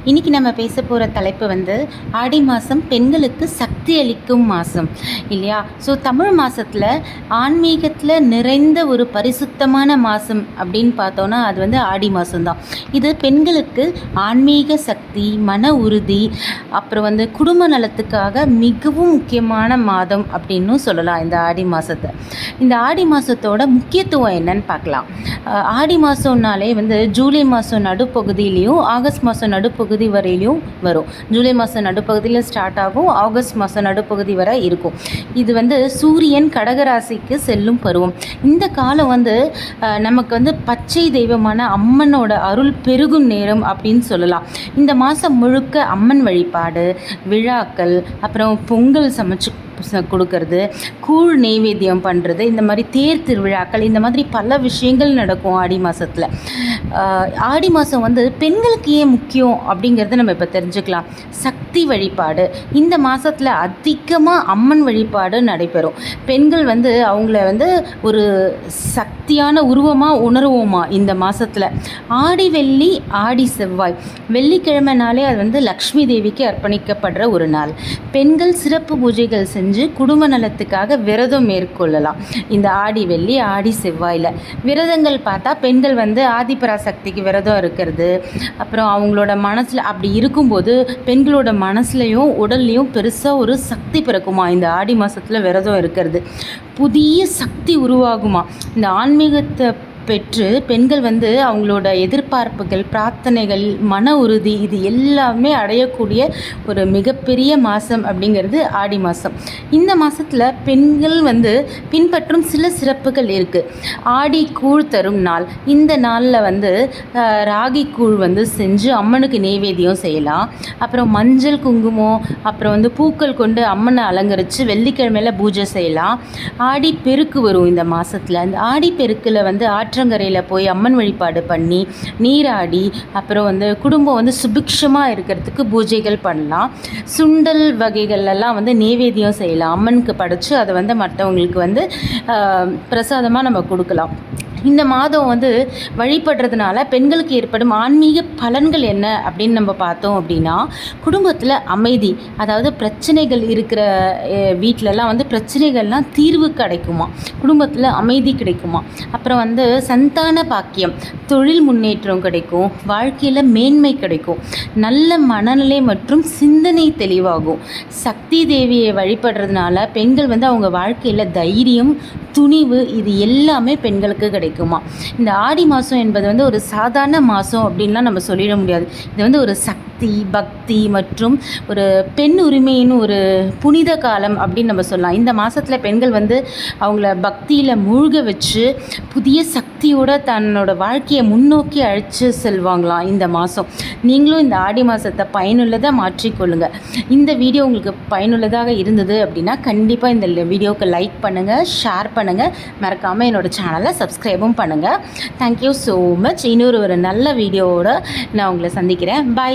இன்றைக்கி நம்ம பேச போகிற தலைப்பு வந்து ஆடி மாதம் பெண்களுக்கு சக்தி அளிக்கும் மாதம் இல்லையா? ஸோ தமிழ் மாதத்தில் ஆன்மீகத்தில் நிறைந்த ஒரு பரிசுத்தமான மாதம் அப்படின்னு பார்த்தோன்னா அது வந்து ஆடி மாதம்தான் இது பெண்களுக்கு ஆன்மீக சக்தி மன உறுதி அப்புறம் வந்து குடும்ப நலத்துக்காக மிகவும் முக்கியமான மாதம் அப்படின்னும் சொல்லலாம் இந்த ஆடி மாதத்தை இந்த ஆடி மாதத்தோட முக்கியத்துவம் என்னன்னு பார்க்கலாம். ஆடி மாதம்னாலே வந்து ஜூலை மாதம் நடுப்பகுதியிலையும் ஆகஸ்ட் மாதம் நடுப்பகுதி வரையிலையும் வரும். ஜூலை மாதம் நடுப்பகுதியில் ஸ்டார்ட் ஆகும். ஆகஸ்ட் மாதம் நடுப்பகுதி வரை இருக்கும். இது வந்து சூரியன் கடகராசிக்கு செல்லும் பருவம். இந்த காலம் வந்து நமக்கு வந்து பச்சை தெய்வமான அம்மனோட அருள் பெருகும் நேரம் அப்படின்னு சொல்லலாம். இந்த மாதம் முழுக்க அம்மன் வழிபாடு விழாக்கள் அப்புறம் பொங்கல் சமைச்சு கொடுக்கறது கூழ் நெய்வேத்தியம் பண்ணுறது இந்த மாதிரி தேர் திருவிழாக்கள் இந்த மாதிரி பல விஷயங்கள் நடக்கும் ஆடி மாதத்தில் ஆடி மாதம் வந்து பெண்களுக்கு ஏன் முக்கியம் அப்படிங்கிறத நம்ம இப்போ தெரிஞ்சுக்கலாம். சக்தி வழிபாடு. இந்த மாதத்தில் அதிகமாக அம்மன் வழிபாடு நடைபெறும். பெண்கள் வந்து அவங்கள வந்து ஒரு சக்தியான உருவமாக உணருவோமா இந்த மாதத்தில் ஆடி வெள்ளி ஆடி செவ்வாய். வெள்ளிக்கிழமைனாலே அது வந்து லக்ஷ்மி தேவிக்கு அர்ப்பணிக்கப்படுற ஒரு நாள். பெண்கள் சிறப்பு பூஜைகள் செஞ்சு குடும்ப நலத்துக்காக விரதம் மேற்கொள்ளலாம். இந்த ஆடி வெள்ளி ஆடி செவ்வாயில். விரதங்கள் பார்த்தா பெண்கள் வந்து ஆதிபராசக்திக்கு விரதம் இருக்கிறது. அப்புறம் அவங்களோட மனசில் அப்படி இருக்கும்போது பெண்களோட மனசுலையும் உடல்லையும் பெருசாக ஒரு சக்தி பிறக்குமா? இந்த ஆடி மாதத்தில் விரதம் இருக்கிறது. புதிய சக்தி உருவாகுமா? இந்த ஆன்மீகத்தை பெற்று பெண்கள் வந்து அவங்களோட எதிர்பார்ப்புகள் பிரார்த்தனைகள் மன உறுதி இது எல்லாமே அடையக்கூடிய ஒரு மிகப்பெரிய மாதம் அப்படிங்கிறது ஆடி மாதம் இந்த மாதத்தில் பெண்கள் வந்து பின்பற்றும் சில சிறப்புகள் இருக்குது ஆடி கூழ் தரும் நாள். இந்த நாளில் வந்து ராகி கூழ் வந்து செஞ்சு அம்மனுக்கு நெய்வேத்தியம் செய்யலாம். அப்புறம் மஞ்சள் குங்குமம் அப்புறம் வந்து பூக்கள் கொண்டு அம்மனை அலங்கரித்து வெள்ளிக்கிழமையில பூஜை செய்யலாம். ஆடி பெருக்கு வரும் இந்த மாதத்தில் அந்த ஆடி பெருக்கில் வந்து ஆற்றங்கரையில் போய் அம்மன் வழிபாடு பண்ணி நீராடி அப்புறம் வந்து குடும்பம் வந்து சுபிக்ஷமாக இருக்கிறதுக்கு பூஜைகள் பண்ணலாம். சுண்டல் வகைகள்லாம் வந்து நெய்வேத்தியம் செய்யலாம். அம்மனுக்கு படைச்சு அதை வந்து மற்றவங்களுக்கு வந்து பிரசாதமாக நம்ம கொடுக்கலாம். இந்த மாதம் வந்து வழிபடுறதுனால பெண்களுக்கு ஏற்படும் ஆன்மீக பலன்கள் என்ன அப்படின்னு நம்ம பார்த்தோம் அப்படின்னா குடும்பத்தில் அமைதி அதாவது பிரச்சனைகள் இருக்கிற வீட்டிலலாம் வந்து பிரச்சனைகள்லாம் தீர்வு கிடைக்குமா? குடும்பத்தில் அமைதி கிடைக்குமா? அப்புறம் வந்து சந்தான பாக்கியம் தொழில் முன்னேற்றம் கிடைக்கும் வாழ்க்கையில் மேன்மை கிடைக்கும் நல்ல மனநிலை மற்றும் சிந்தனை தெளிவாகும். சக்தி தேவியை வழிபடுறதுனால பெண்கள் வந்து அவங்க வாழ்க்கையில் தைரியம் துணிவு இது எல்லாமே பெண்களுக்கு கிடைக்குமா? இந்த ஆடி மாதம் என்பது வந்து ஒரு சாதாரண மாதம் அப்படின்லாம் நம்ம சொல்லிட முடியாது. இது வந்து ஒரு சக்தி பக்தி மற்றும் ஒரு பெண் உரிமையின் ஒரு புனித காலம் அப்படின்னு நம்ம சொல்லலாம். இந்த மாதத்தில் பெண்கள் வந்து அவங்கள பக்தியில் மூழ்க வச்சு புதிய சக்தியோட தன்னோட வாழ்க்கையை முன்னோக்கி அழைச்சி செல்வாங்களாம் இந்த மாதம் நீங்களும் இந்த ஆடி மாதத்தை பயனுள்ளதாக மாற்றிக்கொள்ளுங்க இந்த வீடியோ உங்களுக்கு பயனுள்ளதாக இருந்தது அப்படின்னா கண்டிப்பாக இந்த வீடியோவுக்கு லைக் பண்ணுங்கள் ஷேர் பண்ணுங்கள் மறக்காமல் என்னோடய சேனலை சப்ஸ்கிரைபும் பண்ணுங்கள் தேங்க்யூ ஸோ மச் இன்னொரு ஒரு நல்ல வீடியோவோட நான் உங்களை சந்திக்கிறேன். பை